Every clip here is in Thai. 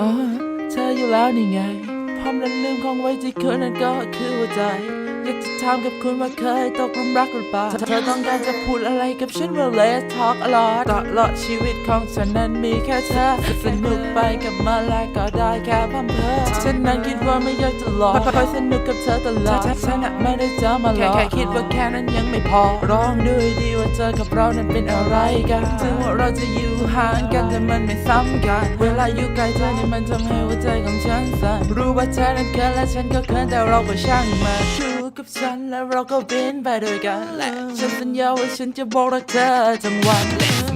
อ๋อเธออยู่แล้วนี่ไงพร้อมนั้นลืมของไว้ที่คืนนั้นก็คือหัวใจ อยากจะถามกับคุณว่าเคยตกหลุมรักหรือเปล่าถ้าเธอต้องการจะพูดอะไรกับฉันว่า let's talk a lot ตลอดชีวิตของฉันนั้นมีแค่เธอสนุกไปกับมาแล้วก็ได้แค่พัมเพอฉันนั้นคิดว่าไม่อยากจะหลอกคอยสนุกกับเธอตลอดฉันน่ะไม่ได้จะมาหลอกแค่คิดว่าแค่นั้นยังไม่พอร้องด้วยดีว่าเธอกับเรานั้นเป็นอะไรกัน ถึงว่าเราจะอยู่ห่างกันแต่มันไม่สำคัญเวลาอยู่ใกล้เธอนี่มันทำให้หัวใจของฉันสั่น รู้ว่าเธอนั้นเคินและฉันก็เคินแต่เราก็ช่างมันอยู่กับฉันแล้วเราก็บินไปด้วยกันและฉันสัญญาว่าฉันจะบอกรักเธอทั้งวัน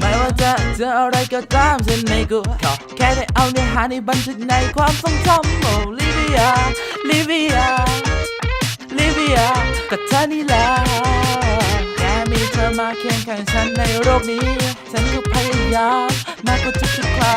ไม่ว่าจะเจออะไรก็ตามฉันไม่กลัวแค่ได้เอาเนื้อหาในบันทึกในความทรงจำโอลิเวียลิเวียลิเวียก็เธอนี่แหละ มีเธอมาเคียงข้างฉันในโลกนี้ ฉันก็พยายามมากกว่าทุกๆครั้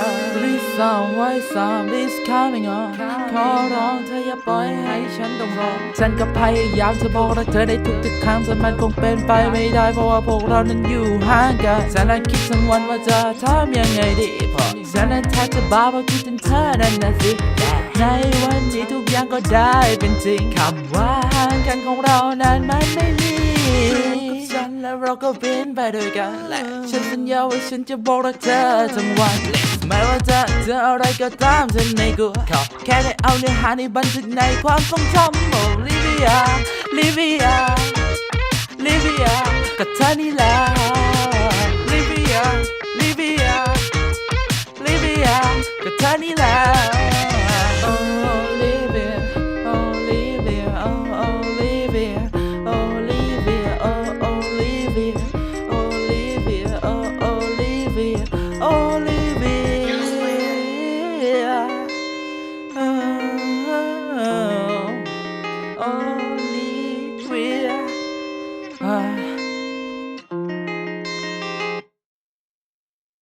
ง Please sound why sound is coming on ขอร้องเธออย่าปล่อยให้ฉันต้องรอ ฉันก็พยายามจะบอกรักเธอในทุกๆครั้งแต่มันคงเป็นไปไม่ได้ เพราะว่าพวกเรานั้นอยู่ห่างกัน ฉันนั้นคิดทั้งวันว่าจะทำยังไงดีเพราะฉันนั้นแทบจะบ้าเพราะคิดถึงเธอนั่นนะสิในวันที่ทุกอย่างก็ได้เป็นจริงคำว่าห่างกันของเรานั้นมันไม่มีกับฉันแล้ว เราก็บินไปด้วยกันและฉันสัญญาว่าฉันจะบอกรักเธอทั้งวันไม่ว่าจะเจออะไรก็ตามฉันไม่กลัวขอแค่ได้เอาเนื้อหาในบันทึกในความทรงจำโอ้ลิเวียลิเวียลิเวียกับเธอนี่แหละลิเวียลิเวียลิเวียก็เธอนี่แหละ